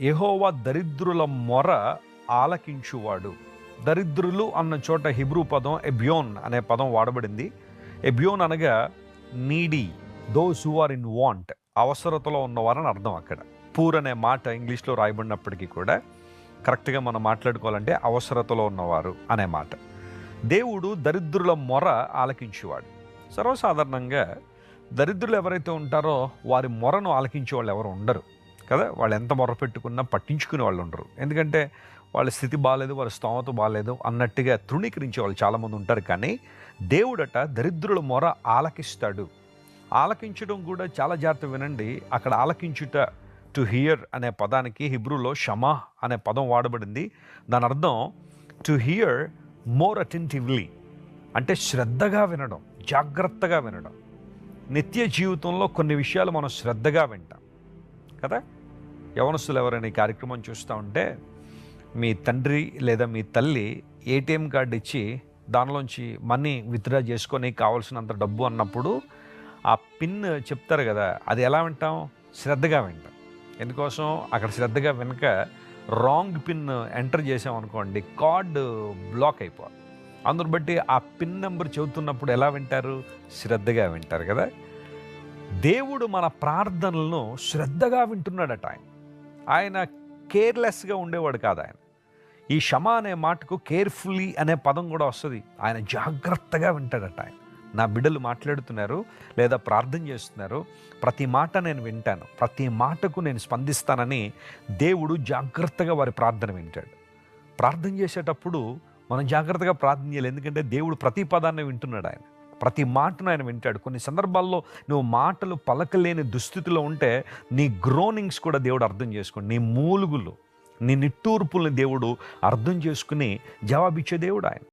యెహోవా దరిద్రుల మొర ఆలకించువాడు. దరిద్రులు అన్న చోట హిబ్రూ పదం ఎబ్యోన్ అనే పదం వాడబడింది. ఎబ్యోన్ అనగా needy those who are in want అవసరతలో ఉన్నవారని అర్థం అక్కడ. పూర్ అనే మాట ఇంగ్లీష్లో రాయబడినప్పటికీ కూడా కరెక్ట్గా మనం మాట్లాడుకోవాలంటే అవసరతలో ఉన్నవారు అనే మాట. దేవుడు దరిద్రుల మొర ఆలకించేవాడు. సర్వసాధారణంగా దరిద్రులు ఎవరైతే ఉంటారో వారి మొరను ఆలకించే వాళ్ళు ఎవరు ఉండరు. కదా? వాళ్ళు ఎంత మొర పెట్టుకున్నా పట్టించుకునే వాళ్ళు ఉండరు. ఎందుకంటే వాళ్ళ స్థితి బాగాలేదు వాళ్ళ స్తోమత బాగాలేదు అన్నట్టుగా తృణీకరించే వాళ్ళు చాలామంది ఉంటారు. కానీ దేవుడట దరిద్రుల మొర ఆలకిస్తాడు. ఆలకించడం కూడా చాలా జాగ్రత్త వినండి. అక్కడ ఆలకించుట టు హియర్ అనే పదానికి హిబ్రూలో షమా అనే పదం వాడబడింది. దాని అర్థం టు హియర్ మోర్ అటెంటివ్లీ అంటే శ్రద్ధగా వినడం జాగ్రత్తగా వినడం. నిత్య జీవితంలో కొన్ని విషయాలు మనం శ్రద్ధగా వింటాం. కదా? యవనస్తులు ఎవరైనా ఈ కార్యక్రమం చూస్తూ ఉంటే మీ తండ్రి లేదా మీ తల్లి ఏటీఎం కార్డు ఇచ్చి దానిలోంచి మనీ విత్డ్రా చేసుకొని కావాల్సినంత డబ్బు అన్నప్పుడు ఆ పిన్ చెప్తారు కదా అది ఎలా వింటాం? శ్రద్ధగా వింటాం. ఎందుకోసం? అక్కడ శ్రద్ధగా వెనుక రాంగ్ పిన్ ఎంటర్ చేసామనుకోండి కార్డు బ్లాక్ అయిపోవాలి. అందరు బట్టి ఆ పిన్ నెంబర్ చెబుతున్నప్పుడు ఎలా వింటారు? శ్రద్ధగా వింటారు కదా. దేవుడు మన ప్రార్థనలను శ్రద్ధగా వింటున్నాడట ఆయన. ఆయన కేర్లెస్గా ఉండేవాడు కాదు ఆయన. ఈ క్షమ అనే మాటకు కేర్ఫుల్లీ అనే పదం కూడా వస్తుంది. ఆయన జాగ్రత్తగా వింటాడట ఆయన. నా బిడ్డలు మాట్లాడుతున్నారు లేదా ప్రార్థన చేస్తున్నారు. ప్రతి మాట నేను వింటాను. ప్రతి మాటకు నేను స్పందిస్తానని దేవుడు జాగ్రత్తగా వారి ప్రార్థన వింటాడు. ప్రార్థన చేసేటప్పుడు మనం జాగ్రత్తగా ప్రార్థన చేయాలి. ఎందుకంటే దేవుడు ప్రతి పదాన్ని వింటున్నాడు ఆయన. ప్రతి మాటను ఆయన వింటాడు. కొన్ని సందర్భాల్లో నువ్వు మాటలు పలకలేని దుస్థితిలో ఉంటే నీ గ్రోనింగ్స్ కూడా దేవుడు అర్థం చేసుకోండి. నీ మూలుగులు నీ నిట్టూర్పుల్ని దేవుడు అర్థం చేసుకుని జవాబిచ్చే దేవుడు ఆయన.